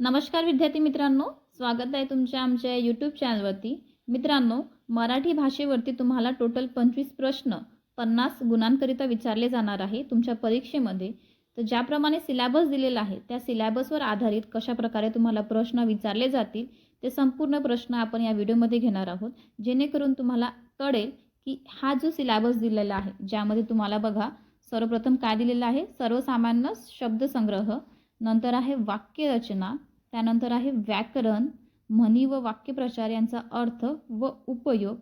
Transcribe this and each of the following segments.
नमस्कार विद्यार्थी मित्रांनो स्वागत आहे तुमच्या आमच्या यूट्यूब चॅनलवरती मित्रांनो मराठी भाषेवरती तुम्हाला टोटल पंचवीस प्रश्न पन्नास गुणांकरिता विचारले जाणार आहे तुमच्या परीक्षेमध्ये. तर ज्याप्रमाणे सिलॅबस दिलेला आहे त्या सिलॅबसवर आधारित कशा प्रकारे तुम्हाला प्रश्न विचारले जातील ते संपूर्ण प्रश्न आपण या व्हिडिओमध्ये घेणार आहोत. जेणेकरून तुम्हाला कळेल की हा जो सिलॅबस दिलेला आहे ज्यामध्ये तुम्हाला बघा सर्वप्रथम काय दिलेलं आहे? सर्वसामान्य शब्दसंग्रह नंतर आहे वाक्यरचना त्यानंतर आहे व्याकरण म्हणी व वाक्यप्रचार यांचा अर्थ व उपयोग.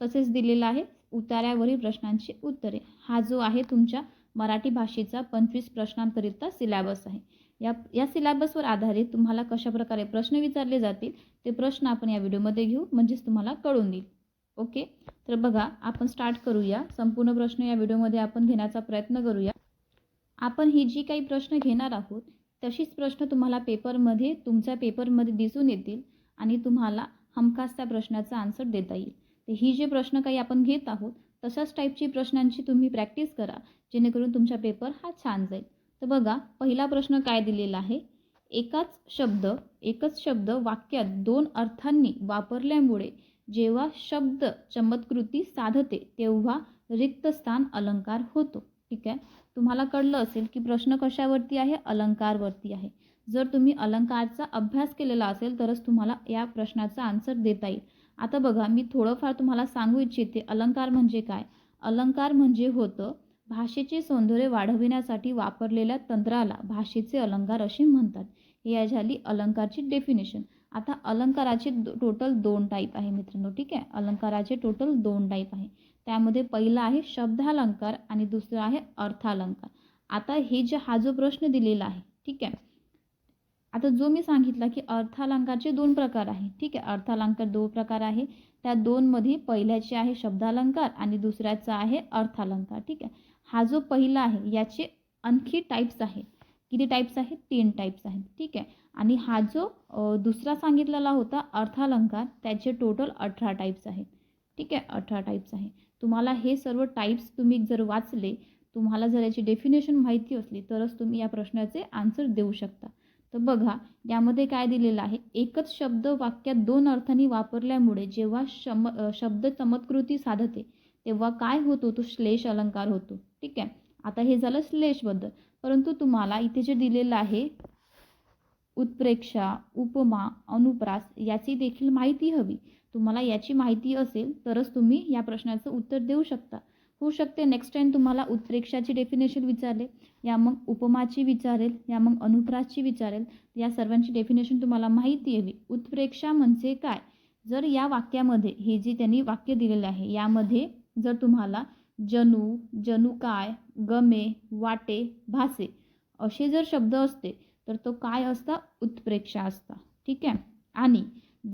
तसेच दिलेला आहे उतार्यावरील प्रश्नांची उत्तरे. हा जो आहे तुमच्या मराठी भाषेचा पंचवीस प्रश्नांकरिता सिलॅबस आहे. या या सिलॅबसवर आधारित तुम्हाला कशा प्रकारे प्रश्न विचारले जातील ते प्रश्न आपण या व्हिडिओमध्ये घेऊ म्हणजेच तुम्हाला कळून देईल. ओके? तर बघा आपण स्टार्ट करूया. संपूर्ण प्रश्न या व्हिडिओमध्ये आपण घेण्याचा प्रयत्न करूया. आपण ही जी काही प्रश्न घेणार आहोत तशीच प्रश्न तुम्हाला पेपरमध्ये तुमच्या पेपरमध्ये दिसून येतील आणि तुम्हाला हमखास त्या प्रश्नाचा आन्सर देता येईल. तर ही जे प्रश्न काही आपण घेत आहोत तशाच टाईपची प्रश्नांची तुम्ही प्रॅक्टिस करा जेणेकरून तुमचा पेपर हा छान जाईल. तर बघा पहिला प्रश्न काय दिलेला आहे? एकाच शब्द एकच शब्द वाक्यात दोन अर्थांनी वापरल्यामुळे जेव्हा शब्द चमत्कृती साधते तेव्हा रिक्त स्थान अलंकार होतो. ठीक आहे? तुम्हाला कळलं असेल की प्रश्न कशावरती आहे? अलंकारवरती आहे. जर तुम्ही अलंकारचा अभ्यास केलेला असेल तरच तुम्हाला या प्रश्नाचा आन्सर देता येईल. आता बघा मी थोडंफार तुम्हाला सांगू इच्छिते अलंकार म्हणजे काय? अलंकार म्हणजे होतं भाषेचे सौंदर्य वाढविण्यासाठी वापरलेल्या तंत्राला भाषेचे अलंकार असे म्हणतात. या झाली अलंकारची डेफिनेशन आता अलंकाराचे टोटल दोन टाईप आहे मित्रांनो ठीक आहे? अलंकाराचे टोटल दोन टाईप आहे. त्यामध्ये पहिला आहे शब्दालंकार आणि दुसरा आहे अर्थालंकार. आता हे जे हा जो प्रश्न दिलेला आहे ठीक आहे? आता जो मी सांगितला की अर्थालंकारचे दोन प्रकार आहे ठीक आहे? अर्थालंकार दोन प्रकार आहे. त्या दोनमध्ये पहिल्याचे आहे शब्दालंकार आणि दुसऱ्याचा आहे अर्थालंकार ठीक आहे? हा जो पहिला आहे याचे आणखी टाईप्स आहेत. किती टाईप्स आहेत? तीन टाईप्स आहेत ठीक आहे? आणि हा जो दुसरा सांगितलेला होता अर्थालंकार त्याचे टोटल अठरा टाईप्स आहेत ठीक आहे? अठरा टाईप्स आहे. तुम्हाला हे सर्व टाईप्स तुम्ही जर वाचले तुम्हाला जर याची डेफिनेशन माहिती असली तरच तुम्ही या प्रश्नाचे आन्सर देऊ शकता. तर बघा यामध्ये काय दिलेलं आहे? एकच शब्द वाक्यात दोन अर्थांनी वापरल्यामुळे जेव्हा शम शब्द चमत्कृती साधते तेव्हा काय होतो? तो श्लेष अलंकार होतो. ठीक आहे? आता हे झालं श्लेषबद्दल परंतु तुम्हाला इथे जे दिलेलं आहे उत्प्रेक्षा उपमा अनुप्रास याची देखील माहिती हवी. तुम्हाला याची माहिती असेल तरच तुम्ही या प्रश्नाचं उत्तर देऊ शकता. होऊ शकते नेक्स्ट टाईम तुम्हाला उत्प्रेक्षाची डेफिनेशन विचारेल या मग उपमाची विचारेल या मग अनुप्रासची विचारेल या सर्वांची डेफिनेशन तुम्हाला माहिती हवी उत्प्रेक्षा म्हणजे काय? जर या वाक्यामध्ये हे जे त्यांनी वाक्य दिलेले आहे यामध्ये जर तुम्हाला जनू जनू काय गमे वाटे भासे असे जर शब्द असते तर तो काय असता? उत्प्रेक्षा असता. ठीक आहे? आणि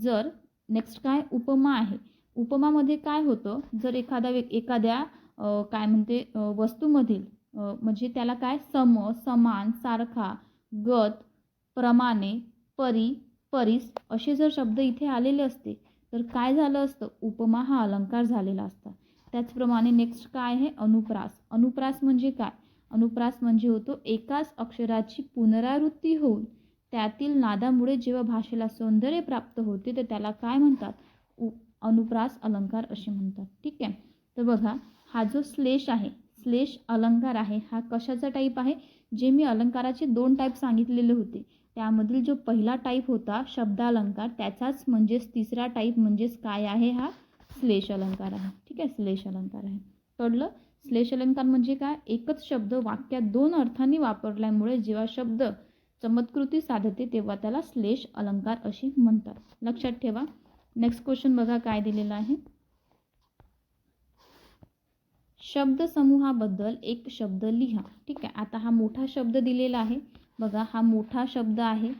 जर नेक्स्ट काय? उपमा आहे. उपमामध्ये काय होतं? जर एखादा व्यक् एखाद्या काय म्हणते वस्तूमधील म्हणजे त्याला काय? सम समान सारखा गत प्रमाणे परी परीस असे जर शब्द इथे आलेले असते तर काय झालं असतं? उपमा हा अलंकार झालेला असता. त्याचप्रमाणे नेक्स्ट काय आहे? अनुप्रास. अनुप्रास म्हणजे काय? अनुप्रास म्हणजे होतो एकाच अक्षराची पुनरावृत्ती होऊन त्यातील नादामुळे जेव्हा भाषेला सौंदर्य प्राप्त होते तर त्याला काय म्हणतात? उ अनुप्रास अलंकार असे म्हणतात. ठीक आहे? तर बघा हा जो श्लेष आहे श्लेष अलंकार आहे हा कशाचा टाईप आहे? जे मी अलंकाराचे दोन टाईप सांगितलेले होते. त्यामधील जो पहिला टाईप होता शब्दालंकार त्याचाच म्हणजेच तिसरा टाईप म्हणजेच काय आहे हा? श्लेष अलंकार आहे. ठीक आहे? श्लेष अलंकार आहे. कळलं? श्लेष अलंकार म्हणजे काय? एकच शब्द वाक्यात दोन अर्थांनी वापरल्यामुळे जेव्हा शब्द चमत्कृती साधते तेव्हा त्याला श्लेष अलंकार असे म्हणतात. लक्षात ठेवा. नेक्स्ट क्वेश्चन बघा काय दिलेला आहे. शब्दसमूहाबद्दल एक शब्द लिहा. ठीक आहे. आता हा मोठा शब्द दिलेला आहे. बघा हा मोठा शब्द आहे.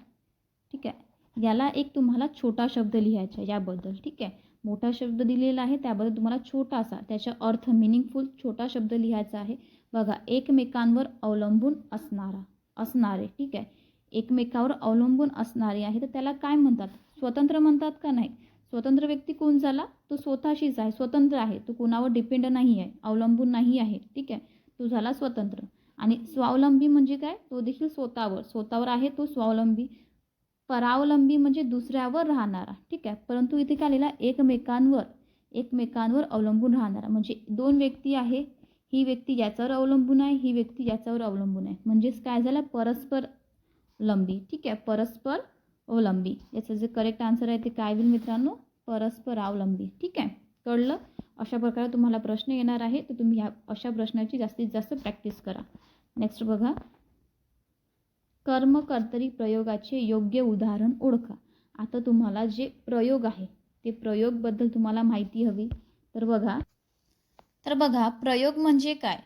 ठीक आहे. याला एक तुम्हाला छोटा शब्द लिहायचा याबद्दल. ठीक आहे. मोठा शब्द दिलेला आहे. त्याबद्दल तुम्हाला छोटासा त्याचा अर्थ मिनिंगफुल छोटा शब्द लिहायचा आहे. बघा एकमेकांवर अवलंबून असणारा असणारे. ठीक आहे. एकमेकावर अवलंबून असणारे आहे. तर त्याला काय म्हणतात? स्वतंत्र म्हणतात का नाही? स्वतंत्र व्यक्ती कोण झाला? तो स्वतःशीच आहे. स्वतंत्र आहे. तो कोणावर डिपेंड नाही आहे. अवलंबून नाही आहे. ठीक आहे? तो झाला स्वतंत्र. आणि स्वावलंबी म्हणजे काय? तो देखील स्वतःवर. स्वतःवर आहे तो स्वावलंबी. परावलंबी म्हणजे दुसऱ्यावर राहणारा. ठीक आहे? परंतु इथे काय लिहिला? एकमेकांवर. एकमेकांवर अवलंबून राहणारा. म्हणजे दोन व्यक्ती आहे. ही व्यक्ती याच्यावर अवलंबून आहे. ही व्यक्ती याच्यावर अवलंबून आहे. म्हणजेच काय झालं? परस्पर लंबी. ठीक आहे. परस्पर अवलंबी. याचं जे करेक्ट आन्सर आहे ते काय होईल मित्रांनो? परस्पर अवलंबी. ठीक आहे? कळलं? अशा प्रकारे तुम्हाला प्रश्न येणार आहे तर तुम्ही ह्या अशा प्रश्नाची जास्तीत जास्त प्रॅक्टिस करा. नेक्स्ट बघा. कर्मकर्तरी प्रयोगाचे योग्य उदाहरण ओळखा. आता तुम्हाला जे प्रयोग आहे ते प्रयोगबद्दल तुम्हाला माहिती हवी. तर बघा. तर बघा प्रयोग म्हणजे काय?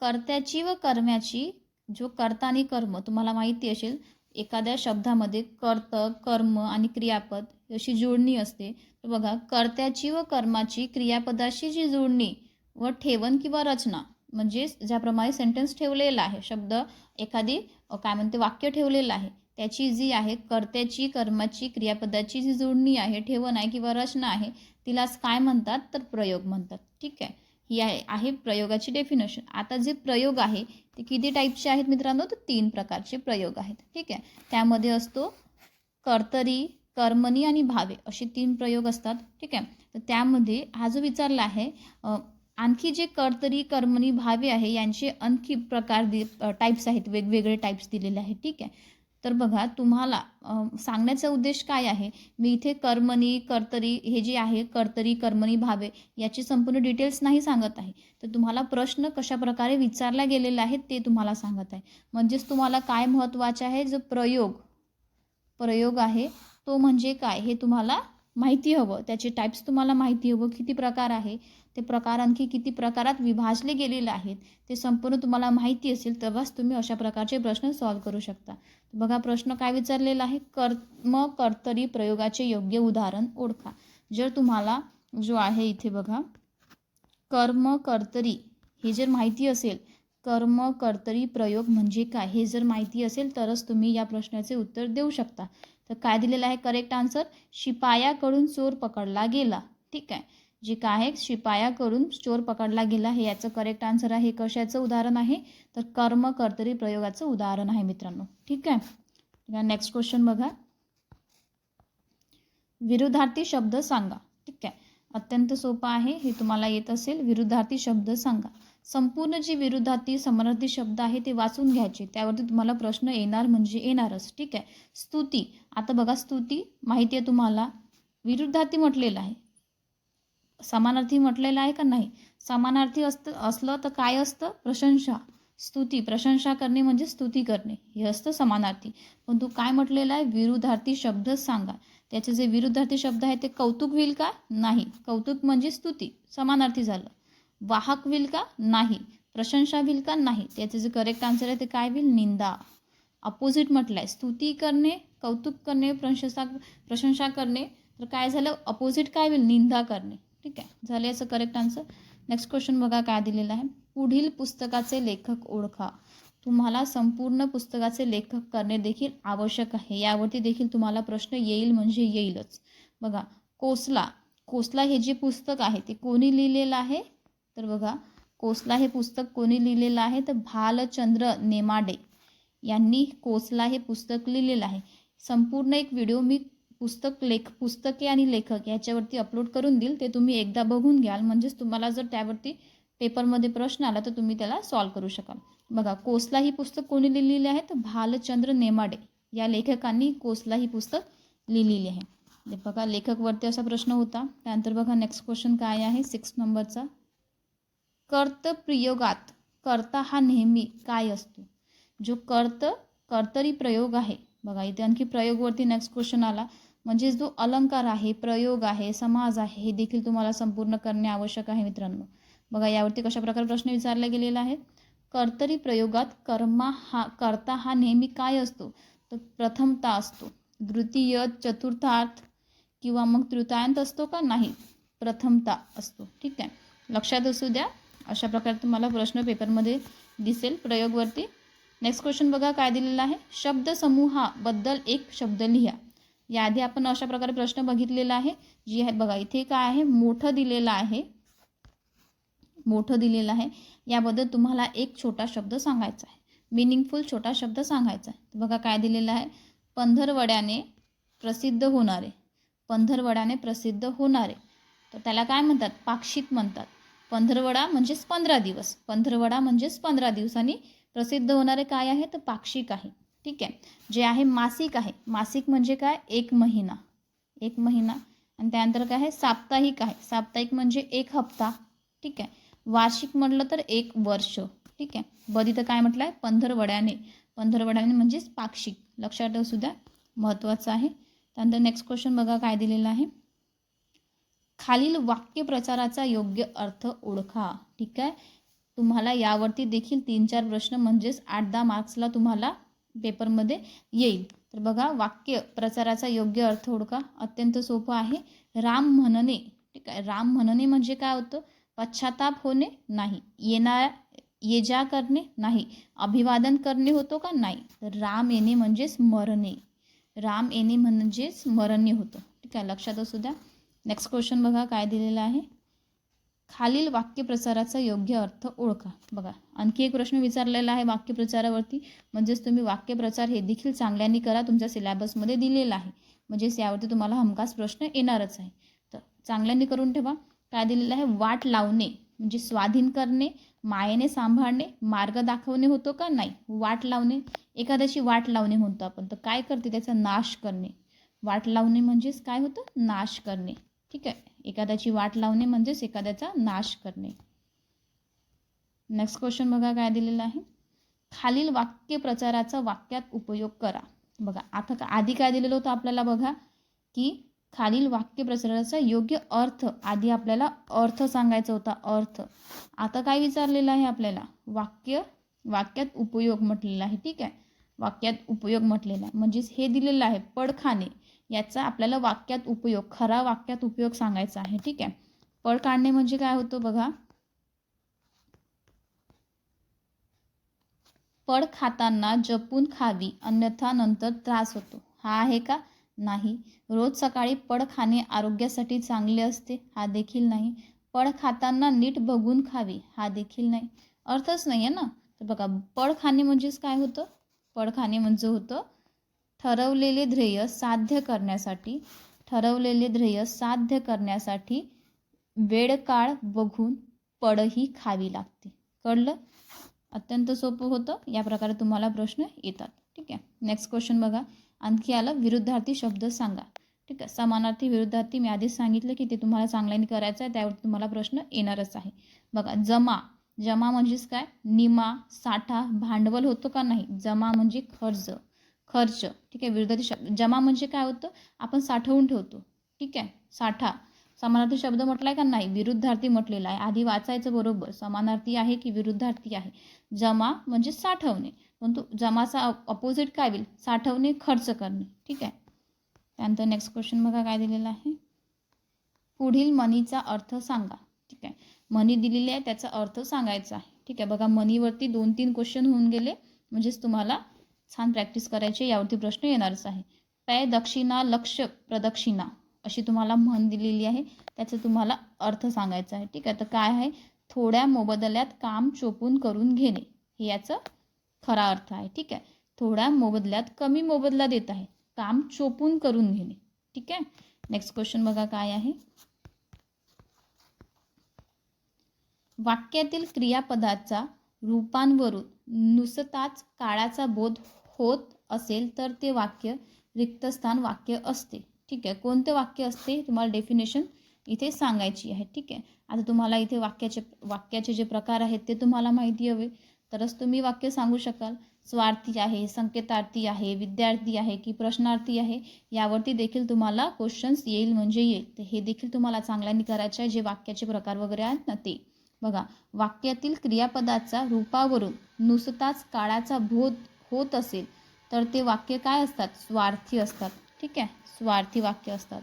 कर्त्याची व कर्म्याची जो कर्ता आणि कर्म तुम्हाला माहिती असेल एखाद्या शब्दामध्ये कर्त कर्म आणि क्रियापद अशी जोडणी असते. तर बघा कर्त्याची व कर्माची क्रियापदाशी जी जोडणी व ठेवण किंवा रचना म्हणजे ज्याप्रमाणे सेंटेन्स ठेवलेला आहे शब्द एखादी काय म्हणते वाक्य ठेवलेलं आहे त्याची जी आहे कर्त्याची कर्माची क्रियापदाची जी जोडणी आहे ठेवण आहे किंवा रचना आहे तिलाच काय म्हणतात? तर प्रयोग म्हणतात. ठीक आहे? ही आहे आहे प्रयोगाची डेफिनेशन आता जे प्रयोग आहे ते किती टाईपचे आहेत मित्रांनो? तर तीन प्रकारचे प्रयोग आहेत. ठीक आहे? त्यामध्ये असतो कर्तरी कर्मणी आणि भावे असे तीन प्रयोग असतात. ठीक आहे? तर त्यामध्ये हा जो विचारला आहे आणखी जे कर्तरी कर्मणी भावे आहे यांचे आणखी प्रकार दि टाईप्स आहेत. वेगवेगळे टाईप्स दिलेले आहेत. ठीक आहे? तर बघा तुम्हाला सांगण्याचा उद्देश काय आहे? मी इथे कर्मणी कर्तरी हे जे आहे कर्तरी कर्मणी भावे याची संपूर्ण डिटेल्स नाही सांगत आहे. तर तुम्हाला प्रश्न कशा प्रकारे विचारला गेलेला आहे ते तुम्हाला सांगत आहे. म्हणजेच तुम्हाला काय महत्त्वाचे आहे? जो प्रयोग प्रयोग आहे तो म्हणजे काय? हे तुम्हाला माहिती हवं. त्याचे टाईप्स तुम्हाला माहिती हवं. किती प्रकार आहे? ते प्रकार आणखी किती प्रकारात विभाजले गेलेले आहेत? ते संपूर्ण तुम्हाला माहिती असेल तेव्हाच तुम्ही अशा प्रकारचे प्रश्न सॉल्व करू शकता. बघा प्रश्न काय विचारलेला आहे? कर्म कर्तरी प्रयोगाचे योग्य उदाहरण ओळखा. जर तुम्हाला जो आहे इथे बघा कर्म कर्तरी हे जर माहिती असेल कर्म कर्तरी प्रयोग म्हणजे काय? हे जर माहिती असेल तरच तुम्ही या प्रश्नाचे उत्तर देऊ शकता. तर काय दिलेलं आहे? करेक्ट आन्सर शिपायाकडून चोर पकडला गेला. ठीक आहे. जे काय आहे? शिपायाकडून चोर पकडला गेला हे याचं करेक्ट आन्सर आहे. कशाचं उदाहरण आहे? तर कर्म कर्तरी प्रयोगाचं उदाहरण आहे मित्रांनो. ठीक आहे. नेक्स्ट क्वेश्चन बघा. विरुद्धार्थी शब्द सांगा. ठीक आहे. अत्यंत सोपं आहे. हे तुम्हाला येत असेल. विरुद्धार्थी शब्द सांगा. संपूर्ण जे विरुद्धार्थी समानार्थी शब्द आहे ते वाचून घ्यायचे. त्यावरती तुम्हाला प्रश्न येणार म्हणजे येणारच. ठीक आहे? स्तुती. आता बघा स्तुती. माहिती आहे तुम्हाला? विरुद्धार्थी म्हटलेलं आहे. समानार्थी म्हटलेलं आहे का नाही? समानार्थी असतं असलं तर काय असतं? प्रशंसा. स्तुती. प्रशंसा करणे म्हणजे स्तुती करणे. हे असतं समानार्थी. पण तू काय म्हटलेलं आहे? विरुद्धार्थी शब्द सांगा. त्याचे जे विरुद्धार्थी शब्द आहे ते कौतुक होईल का? नाही. कौतुक म्हणजे स्तुती. समानार्थी झालं. वाहक विल का? नाही. प्रशंसा होईल का? नाही. त्याचे जे करेक्ट आन्सर आहे ते काय होईल? निंदा. अपोजिट म्हटलं आहे स्तुती करणे कौतुक करणे प्रशंसा प्रशंसा करणे. तर काय झालं? अपोजिट काय होईल? निंदा करणे. ठीक आहे. झालं याचं करेक्ट आन्सर नेक्स्ट क्वेश्चन बघा काय दिलेलं आहे. पुढील पुस्तकाचे लेखक ओळखा. तुम्हाला संपूर्ण पुस्तकाचे लेखक करणे देखील आवश्यक आहे. यावरती देखील तुम्हाला प्रश्न येईल म्हणजे येईलच. बघा कोसला. कोसला हे जे पुस्तक आहे ते कोणी लिहिलेलं आहे? तर बघा कोसला हे पुस्तक कोणी लिहिलेलं आहे? तर भालचंद्र नेमाडे यांनी कोसला हे पुस्तक लिहिलेलं आहे. संपूर्ण एक व्हिडिओ मी पुस्तक लेख पुस्तके आणि लेखक याच्यावरती अपलोड करून देईल. ते तुम्ही एकदा बघून घ्याल. म्हणजेच तुम्हाला जर त्यावरती पेपरमध्ये प्रश्न आला तर तुम्ही त्याला सॉल्व करू शकाल. बघा कोसला ही पुस्तक कोणी लिहिलेली आहे? तर भालचंद्र नेमाडे या लेखकांनी कोसला ही पुस्तक लिहिलेली आहे. बघा लेखकवरती असा प्रश्न होता. त्यानंतर बघा नेक्स्ट क्वेश्चन काय आहे? सिक्स नंबरचा कर्तप्रयोगात कर्ता हा नेहमी काय असतो? जो कर्त कर्तरी प्रयोग आहे. बघा इथे आणखी प्रयोगवरती नेक्स्ट क्वेश्चन आला. म्हणजे जो अलंकार आहे प्रयोग आहे समाज आहे हे देखील तुम्हाला संपूर्ण करणे आवश्यक आहे मित्रांनो. बघा यावरती कशा प्रकारे प्रश्न विचारला गेलेला आहे कर्तरी प्रयोगात कर्मा हा कर्ता हा नेहमी काय असतो? तर प्रथमता असतो. द्वितीय चतुर्थार्थ किंवा मग तृतायंत असतो का नाही? प्रथमता असतो. ठीक आहे? लक्षात असू द्या. अशा प्रकारे तुम्हाला प्रश्न पेपरमध्ये दिसेल प्रयोगवरती. नेक्स्ट क्वेश्चन बघा काय दिलेला आहे. शब्दसमूहाबद्दल एक शब्द लिहा. याआधी आपण अशा प्रकारे प्रश्न बघितलेला आहे. जी आहे बघा इथे काय आहे? मोठं दिलेलं आहे. मोठं दिलेलं आहे. याबद्दल तुम्हाला एक छोटा शब्द सांगायचा आहे. मिनिंगफुल छोटा शब्द सांगायचा आहे. बघा काय दिलेलं आहे. पंधरवड्याने प्रसिद्ध होणारे. पंधरवड्याने प्रसिद्ध होणारे. तर त्याला काय म्हणतात? पाक्षिक म्हणतात. पंधरवडा म्हणजेच पंधरा दिवस. पंधरवडा म्हणजेच पंधरा दिवसांनी प्रसिद्ध होणारे काय आहे? तर पाक्षिक आहे. ठीक आहे? जे आहे मासिक आहे. मासिक म्हणजे काय? एक महिना. एक महिना. आणि त्यानंतर काय आहे? साप्ताहिक आहे. साप्ताहिक म्हणजे एक हप्ता. ठीक आहे? वार्षिक म्हटलं तर एक वर्ष. ठीक आहे? बधी तर काय म्हटलं आहे पंधरवड्याने. पंधरवड्याने म्हणजेच पाक्षिक. लक्षात सुद्धा. महत्त्वाचं आहे. त्यानंतर नेक्स्ट क्वेश्चन बघा काय दिलेलं आहे. खालील वाक्यप्रचाराचा योग्य अर्थ ओळखा. ठीक आहे? तुम्हाला यावरती देखील तीन चार प्रश्न म्हणजेच आठ दहा मार्क्सला तुम्हाला पेपरमध्ये येईल. तर बघा वाक्य प्रचाराचा योग्य अर्थ ओळखा. अत्यंत सोपं आहे. राम म्हणणे. ठीक आहे? राम म्हणणे म्हणजे काय होतं? पश्चाताप होणे नाही. येणार ये जा करणे नाही. अभिवादन करणे होतो का? नाही. तर राम येणे म्हणजेच मरणे. राम येणे म्हणजेच मरणे होतं. ठीक आहे? लक्षात असू द्या. नेक्स्ट क्वेश्चन बघा काय दिलेलं आहे? खालील वाक्यप्रचाराचा योग्य अर्थ ओळखा. बघा आणखी एक प्रश्न विचारलेला आहे वाक्यप्रचारावरती. म्हणजेच तुम्ही वाक्यप्रचार हे देखील चांगल्याने करा तुमच्या सिलेबसमध्ये दिलेलं आहे. म्हणजेच यावरती तुम्हाला हमखास प्रश्न येणारच आहे. तर चांगल्याने करून ठेवा. काय दिलेलं आहे? वाट लावणे म्हणजे स्वाधीन करणे मायेने सांभाळणे मार्ग दाखवणे होतो का? नाही. वाट लावणे एखाद्याची वाट लावणे म्हणतो आपण. तर काय करते? त्याचा नाश करणे. वाट लावणे म्हणजेच काय होतं? नाश करणे. ठीक आहे? एखाद्याची वाट लावणे म्हणजेच एखाद्याचा नाश करणे. नेक्स्ट क्वेश्चन बघा काय दिलेलं आहे. खालील वाक्य प्रचाराचा वाक्यात उपयोग करा. बघा आता का आधी काय दिलेलं होतं आपल्याला बघा की खालील वाक्य प्रचाराचा योग्य अर्थ आधी आपल्याला अर्थ सांगायचा होता अर्थ. आता काय विचारलेलं आहे आपल्याला? वाक्य वाक्यात उपयोग म्हटलेला आहे ठीक आहे? वाक्यात उपयोग म्हटलेला आहे. म्हणजेच हे दिलेलं आहे पडखाणे याचा आपल्याला वाक्यात उपयोग खरा वाक्यात उपयोग सांगायचा आहे. ठीक आहे? पळ काढणे म्हणजे काय होतं बघा? पळ खाताना जपून खावी अन्यथा नंतर त्रास होतो. हा आहे का? नाही. रोज सकाळी पड खाणे आरोग्यासाठी चांगले असते. हा देखील नाही. पड खाताना नीट बघून खावी. हा देखील नाही. अर्थच नाही आहे ना? तर बघा पड खाणे म्हणजेच काय होतं? पड खाणे म्हणजे होतं ठरवलेले ध्येय साध्य करण्यासाठी ठरवलेले ध्येय साध्य करण्यासाठी वेळ काळ बघून पडही खावी लागते. कळलं? अत्यंत सोपं होतं. या प्रकारे तुम्हाला प्रश्न येतात. ठीक आहे? नेक्स्ट क्वेश्चन बघा. आणखी आलं विरुद्धार्थी शब्द सांगा. ठीक आहे? समानार्थी विरुद्धार्थी मी आधीच सांगितलं की ते तुम्हाला चांगल्याने करायचं आहे त्यावर तुम्हाला प्रश्न येणारच आहे. बघा जमा. जमा म्हणजेच काय? निमा साठा भांडवल होतो का नाही? जमा म्हणजे खर्च. खर्च. ठीक आहे? विरुद्धार्थी शब्द. जमा म्हणजे काय होतं? आपण साठवून ठेवतो. ठीक आहे? साठा. समानार्थी शब्द म्हटलाय का नाही? विरुद्धार्थी म्हटलेला आहे. आधी वाचायचं बरोबर. समानार्थी आहे की विरुद्धार्थी आहे? जमा म्हणजे साठवणे. परंतु जमाचा अपोजिट काय होईल? साठवणे खर्च करणे. ठीक आहे? त्यानंतर नेक्स्ट क्वेश्चन बघा काय दिलेलं आहे. पुढील मनीचा अर्थ सांगा. ठीक आहे? मनी दिलेली आहे त्याचा अर्थ सांगायचा आहे. ठीक आहे? बघा मनीवरती दोन तीन क्वेश्चन होऊन गेले. म्हणजेच तुम्हाला छान प्रॅक्टिस करायची यावरती प्रश्न येणारच आहे. पै दक्षिणा लक्ष प्रदक्षिणा अशी तुम्हाला म्हण दिलेली आहे. त्याचा तुम्हाला अर्थ सांगायचा आहे. ठीक आहे तर काय आहे? थोड्या मोबदल्यात काम चोपून करून घेणे. हे याचं खरा अर्थ आहे. ठीक आहे? थोड्या मोबदल्यात कमी मोबदला देत आहे. काम चोपून करून घेणे. ठीक आहे? नेक्स्ट क्वेश्चन बघा काय आहे? वाक्यातील क्रियापदाचा रूपांवरून नुसताच काळाचा बोध होत असेल तर ते वाक्य रिक्तस्थान वाक्य असते. ठीक आहे? कोणते वाक्य असते? तुम्हाला डेफिनेशन इथे सांगायची आहे. ठीक आहे? आता तुम्हाला इथे वाक्याचे वाक्याचे जे प्रकार आहेत ते तुम्हाला माहिती हवे. तरच तुम्ही वाक्य सांगू शकाल. स्वार्थी आहे संकेतार्थी आहे विद्यार्थी आहे की प्रश्नार्थी आहे यावरती देखील तुम्हाला क्वेश्चन्स येईल म्हणजे येईल. हे देखील तुम्हाला चांगल्याने करायचे आहे. जे वाक्याचे प्रकार वगैरे आहेत ना ते. बघा वाक्यातील क्रियापदाचा रूपावरून नुसताच काळाचा बोध होत असेल तर ते वाक्य काय असतात? स्वार्थी असतात. ठीक आहे? स्वार्थी वाक्य असतात.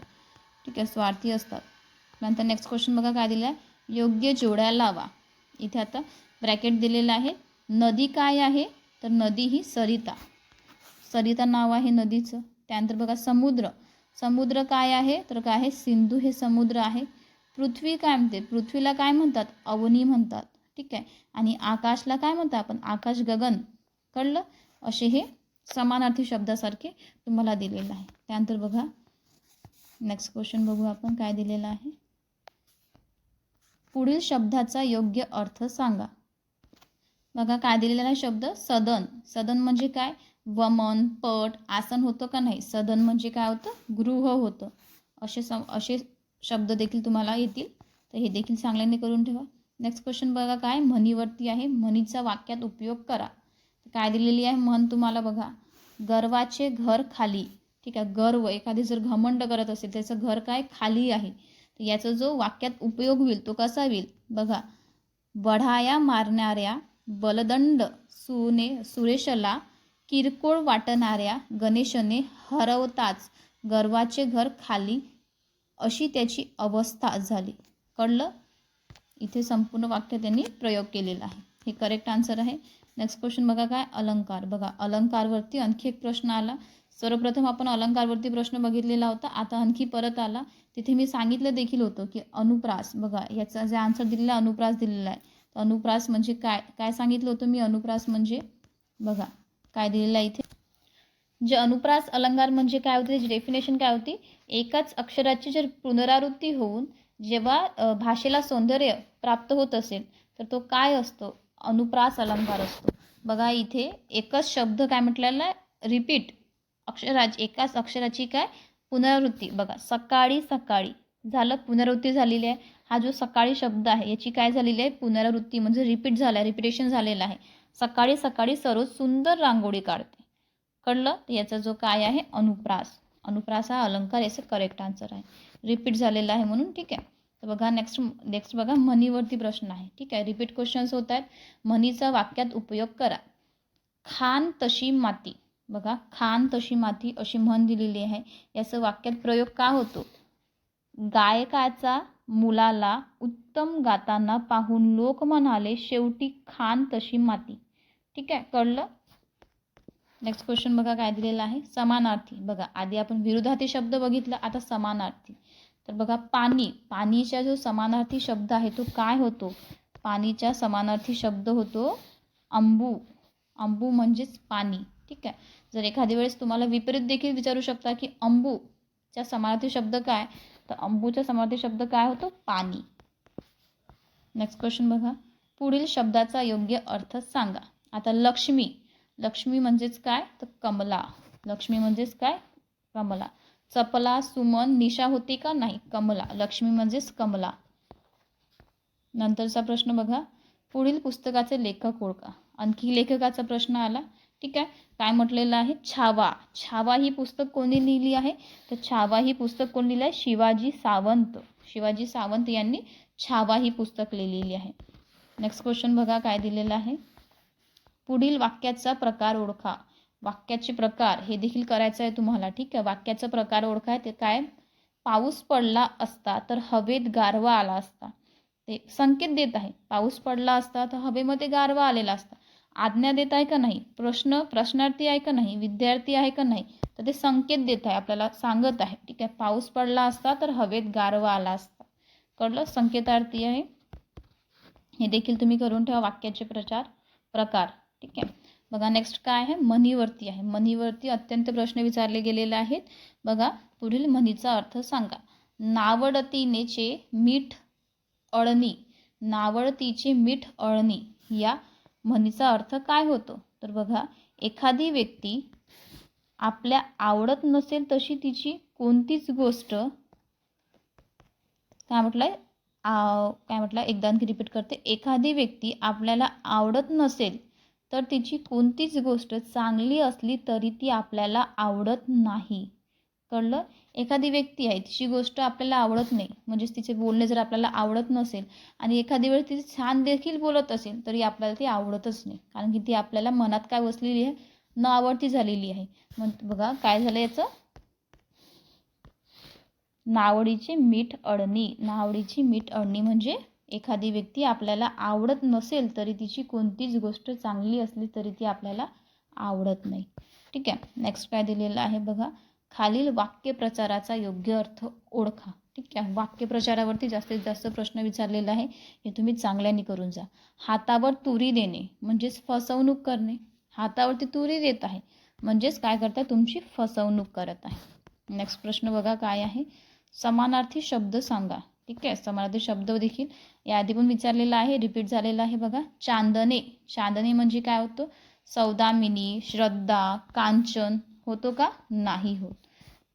ठीक आहे? स्वार्थी असतात. नंतर नेक्स्ट क्वेश्चन बघा काय दिलं आहे? योग्य जोड्या लावा. इथे आता ब्रॅकेट दिलेलं आहे. नदी काय आहे? तर नदी ही सरिता. सरिता नाव आहे नदीचं. त्यानंतर बघा समुद्र. समुद्र काय आहे? तर काय आहे? सिंधू हे समुद्र आहे. पृथ्वी काय म्हणते? पृथ्वीला काय म्हणतात? अवनी म्हणतात. ठीक आहे? आणि आकाशला काय म्हणतात आपण? आकाश गगन. कळलं? असे हे समानार्थी शब्दासारखे तुम्हाला दिलेलं आहे. त्यानंतर बघा. नेक्स्ट क्वेश्चन बघू आपण. काय दिलेलं आहे? पुढील शब्दाचा योग्य अर्थ सांगा. बघा काय दिलेला आहे शब्द? सदन. सदन म्हणजे काय? वमन पट आसन होतं का नाही? सदन म्हणजे काय होतं? गृह होतं. असे सम असे शब्द देखील तुम्हाला येतील. तर हे देखील चांगल्याने करून ठेवा. नेक्स्ट क्वेश्चन बघा काय? म्हणीवरती आहे. म्हणीचा वाक्यात उपयोग करा. काय दिलेली आहे? म्हण तुम्हाला बघा. गर्वाचे घर खाली. ठीक आहे. गर्व. एखादी जर घमंड करत असेल त्याचं घर काय? खाली आहे. तर याचा जो वाक्यात उपयोग होईल तो कसा होईल? बघा. बढाया मारणाऱ्या बलदंड सुने सुरेशला किरकोळ वाटणाऱ्या गणेशने हरवताच गर्वाचे घर खाली अशी त्याची अवस्था झाली. कळलं? इथे संपूर्ण वाक्य त्यांनी प्रयोग केलेला आहे. हे करेक्ट आन्सर आहे. नेक्स्ट क्वेश्चन बघा काय? अलंकार. बघा अलंकारवरती आणखी एक प्रश्न आला. सर्वप्रथम आपण अलंकारवरती प्रश्न बघितलेला होता. आता आणखी परत आला. तिथे मी सांगितलं देखील होतं की अनुप्रास. बघा याचा जे आन्सर दिलेला आहे अनुप्रास दिलेला आहे. तर अनुप्रास म्हणजे काय? काय सांगितलं होतं मी? अनुप्रास म्हणजे बघा काय दिलेलं आहे इथे? जे अनुप्रास अलंकार म्हणजे काय होते त्याची डेफिनेशन काय होती? एकाच अक्षराची जर पुनरावृत्ती होऊन जेव्हा भाषेला सौंदर्य प्राप्त होत असेल तर तो काय असतो? अनुप्रास अलंकार असतो. बघा इथे एकच शब्द काय म्हटलेला रिपीट अक्षराची एकाच अक्षराची काय? पुनरावृत्ती. बघा सकाळी सकाळी. झालं पुनरावृत्ती झालेली आहे. हा जो सकाळी शब्द आहे याची काय झालेली आहे? पुनरावृत्ती. म्हणजे रिपीट झाला आहे रिपिटेशन झालेलं आहे. सकाळी सकाळी सरोज सुंदर रांगोळी काढते. कळलं? तर याचा जो काय आहे? अनुप्रास. अनुप्रास हा अलंकार याचं करेक्ट आन्सर आहे. रिपीट झालेला आहे म्हणून ठीक आहे? तर बघा नेक्स्ट नेक्स्ट बघा म्हणीवरती प्रश्न आहे. ठीक आहे? रिपीट क्वेश्चन्स होत आहेत. म्हणीचा वाक्यात उपयोग करा. खान तशी माती. बघा खान तशी माती अशी म्हण दिलेली आहे. याचं वाक्यात प्रयोग का होतो? गायकाचा मुलाला उत्तम गाताना पाहून लोक म्हणाले शेवटी खान तशी माती. ठीक आहे? कळलं? नेक्स्ट क्वेश्चन बघा काय दिलेला आहे. समानार्थी. बघा आधी आपण विरुद्धार्थी शब्द बघितला आता समानार्थी. तर बघा पाणी. पाणीचा जो समानार्थी शब्द आहे तो काय होतो? पाणीचा समानार्थी शब्द होतो अंबू. अंबू म्हणजेच पाणी. ठीक आहे? जर एखाद्या वेळेस तुम्हाला विपरीत देखील विचारू शकता की अंबूचा समानार्थी शब्द काय? तर अंबूचा समानार्थी शब्द काय होतो? पाणी. नेक्स्ट क्वेश्चन बघा. पुढील शब्दाचा योग्य अर्थ सांगा. आता लक्ष्मी. लक्ष्मी म्हणजेच काय? तर कमला. लक्ष्मी म्हणजेच काय? कमला. चपला सुमन निशा होती का? नाही कमला. लक्ष्मी म्हणजेच कमला. नंतरचा प्रश्न बघा. पुढील पुस्तकाचे लेखक ओळखा. आणखी लेखकाचा प्रश्न आला. ठीक आहे. काय म्हटलेलं आहे? छावा. छावा ही पुस्तक कोणी लिहिली आहे? तर छावा ही पुस्तक कोण लिहिलं आहे? शिवाजी सावंत. शिवाजी सावंत यांनी छावा ही पुस्तक लिहिलेली आहे. नेक्स्ट क्वेश्चन बघा काय दिलेलं आहे. पुढील वाक्याचा प्रकार ओळखा. वाक्याचे प्रकार हे देखील करायचं आहे तुम्हाला ठीक आहे? वाक्याचा प्रकार ओळखा ते काय? पाऊस पडला असता तर हवेत गारवा आला असता. ते संकेत देत आहे. पाऊस पडला असता तर हवेमध्ये गारवा आलेला असता. आज्ञा देत आहे का नाही? प्रश्न प्रश्नार्थी आहे का नाही? विद्यार्थी आहे का नाही? तर ते संकेत देत आहे आपल्याला सांगत आहे ठीक आहे? पाऊस पडला असता तर हवेत गारवा आला असता. कळलं? संकेतार्थी आहे. हे देखील तुम्ही करून ठेवा वाक्याचे प्रचार प्रकार. ठीक आहे? बघा नेक्स्ट काय आहे? म्हणीवरती आहे. म्हणीवरती अत्यंत प्रश्न विचारले गेलेले आहेत. बघा पुढील म्हणीचा अर्थ सांगा. नावडतीनेचे मीठ अळणी. नावडतीचे मीठ अळणी. या म्हणीचा अर्थ काय होतो? तर बघा एखादी व्यक्ती आपल्या आवडत नसेल तशी तिची कोणतीच गोष्ट काय म्हटलंय? काय म्हटलं एकदा आणखी रिपीट करते. एखादी व्यक्ती आपल्याला आवडत नसेल तर तिची कोणतीच गोष्ट चांगली असली तरी ती आपल्याला आवडत नाही. कळलं? एखादी व्यक्ती आहे तिची गोष्ट आपल्याला आवडत नाही. म्हणजेच तिचे बोलणे जर आपल्याला आवडत नसेल आणि एखादी वेळ ती छान देखील बोलत असेल तरी आपल्याला ती आवडतच नाही. कारण की ती आपल्याला मनात काय बसलेली आहे? न आवडती झालेली आहे. मग बघा काय झालं याचं? नावडीचे मीठ अडणी. नावडीची मीठ अडणी म्हणजे? एखादी व्यक्ती आपल्याला आवडत नसेल तरी तिची कोणतीच गोष्ट चांगली असली तरी ती आपल्याला आवडत नाही. ठीक आहे? नेक्स्ट काय दिलेलं आहे बघा. खालील वाक्यप्रचाराचा योग्य अर्थ ओळखा. ठीक आहे? वाक्यप्रचारावरती जास्तीत जास्त प्रश्न विचारलेला आहे. हे तुम्ही चांगल्याने करून जा. हातावर तुरी देणे म्हणजेच फसवणूक करणे. हातावरती तुरी देत आहे म्हणजेच काय करता? तुमची फसवणूक करत आहे. नेक्स्ट प्रश्न बघा काय आहे? समानार्थी शब्द सांगा. ठीक आहे? समानार्थी शब्द देखील याआधी पण विचारलेला आहे रिपीट झालेला आहे बघा. चांदणे. चांदणे म्हणजे काय होतं? सौदामिनी श्रद्धा कांचन होतो का? नाही होत.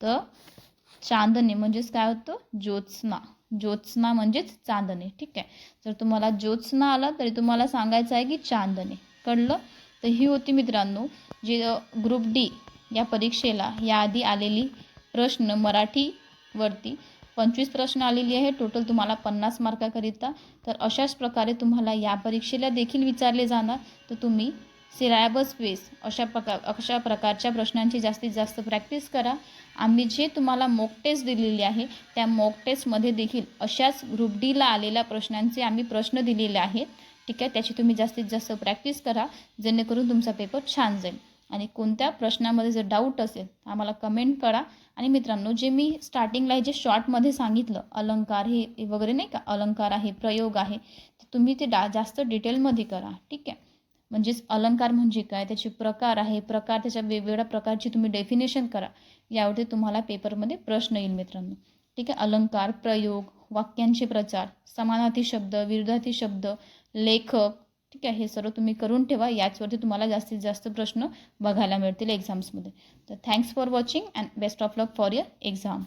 तर चांदणे म्हणजेच काय होतं? ज्योत्स्ना. ज्योत्स्ना म्हणजेच चांदणे. ठीक आहे? जर तुम्हाला ज्योत्स्ना आला तरी तुम्हाला सांगायचं आहे की चांदणे. कळलं? तर ही होती मित्रांनो जे ग्रुप डी या परीक्षेला याआधी आलेली प्रश्न मराठीवरती. पंचवीस प्रश्न आलेली आहे. टोटल तुम्हाला पन्नास मार्काकरिता. तर अशाच प्रकारे तुम्हाला या परीक्षेला देखील विचारले जाणार. तर तुम्ही सिलॅबस बेस अशा प्रकार अशा प्रकारच्या प्रश्नांची जास्तीत जास्त प्रॅक्टिस करा. आम्ही जे तुम्हाला मॉक टेस्ट दिलेली आहे त्या मॉक टेस्टमध्ये देखील अशाच ग्रुप डीला आलेल्या प्रश्नांचे आम्ही प्रश्न दिलेले आहेत. ठीक आहे? त्याची तुम्ही जास्तीत जास्त प्रॅक्टिस करा. जेणेकरून तुमचा पेपर छान जाईल. आणि कोणत्या प्रश्नामध्ये जर डाऊट असेल तर आम्हाला कमेंट करा. आणि मित्रांनो जे मी स्टार्टिंगला हे जे शॉर्टमध्ये सांगितलं अलंकार हे वगैरे नाही का अलंकार आहे प्रयोग आहे तर तुम्ही ते डा जास्त डिटेलमध्ये करा ठीक आहे? म्हणजेच अलंकार म्हणजे काय त्याचे प्रकार आहे प्रकार त्याच्या वेगवेगळ्या प्रकारची तुम्ही डेफिनेशन करा. यावरती तुम्हाला पेपरमध्ये प्रश्न येईल मित्रांनो. ठीक आहे? अलंकार प्रयोग वाक्यांचे प्रचार समानार्थी शब्द विरोधार्थी शब्द लेखक ठीक आहे? हे सर्व तुम्ही करून ठेवा. याचवरती तुम्हाला जास्तीत जास्त प्रश्न बघायला मिळतील एक्झाम्समध्ये तर thanks for watching and best of luck for your exam